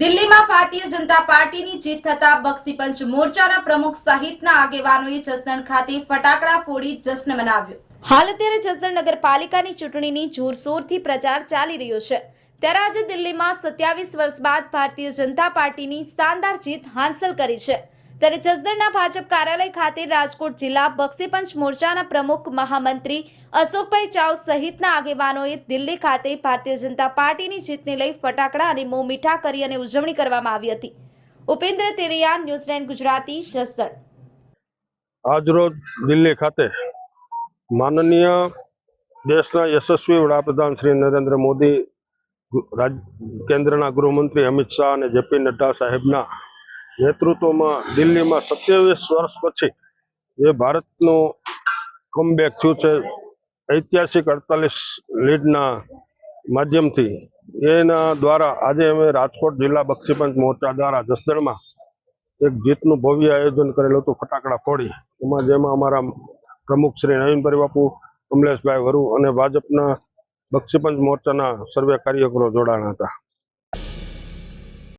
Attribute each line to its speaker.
Speaker 1: દિલ્હીમાં ભારતીય જનતા પાર્ટીની જીત થતા બક્ષીપંચ મોરચાના પ્રમુખ સહિતના આગેવાનોએ જસદણ ખાતે ફટાકડા ફોડી જશ્ન મનાવ્યો. હાલ અત્યારે જસદણ નગરપાલિકાની ચૂંટણીની જોરશોરથી પ્રચાર ચાલી રહ્યો છે. ત્યારે આજે દિલ્હીમાં સત્યાવીસ વર્ષ બાદ ભારતીય જનતા પાર્ટીની શાનદાર જીત હાંસલ કરી છે. ત્યારે જસદણના ભાજપ કાર્યાલય ખાતે રાજકોટ જિલ્લા બક્ષીપંચ મોરચાના પ્રમુખ મહામંત્રી અશોકભાઈ ચાવ સહિતના આગેવાનોએ દિલ્હી ખાતે ભારતીય જનતા પાર્ટીની જીતને લઈ ફટાકડા અને મોં મીઠા કરી અને ઉજવણી કરવામાં આવી હતી. ઉપેન્દ્ર તેરિયા ન્યૂઝલેન્ડ ગુજરાતી, જસદણ.
Speaker 2: આજરોજ દિલ્હી ખાતે માનનીય દેશના યશસ્વી વડાપ્રધાન શ્રી નરેન્દ્ર મોદી કેન્દ્રના ગૃહમંત્રી અમિત શાહ અને જેપી નડ્ડા સાહેબના નેતૃત્વમાં દિલ્હીમાં સત્યાવીસ વર્ષ પછી જે ભારતનું કમબેક થયું છે, ઐતિહાસિક અડતાલીસ લીડના માધ્યમથી. એના દ્વારા આજે અમે રાજકોટ જિલ્લા બક્ષીપંચ મોરચા દ્વારા જસદણમાં એક જીતનું ભવ્ય આયોજન કરેલું હતું, ફટાકડા ફોડી. એમાં જેમાં અમારા પ્રમુખ શ્રી નવીનભાઈ બાપુ કમલેશભાઈ વરુ અને ભાજપના બક્ષીપંચ મોરચાના સર્વે કાર્યકરો જોડાણા હતા.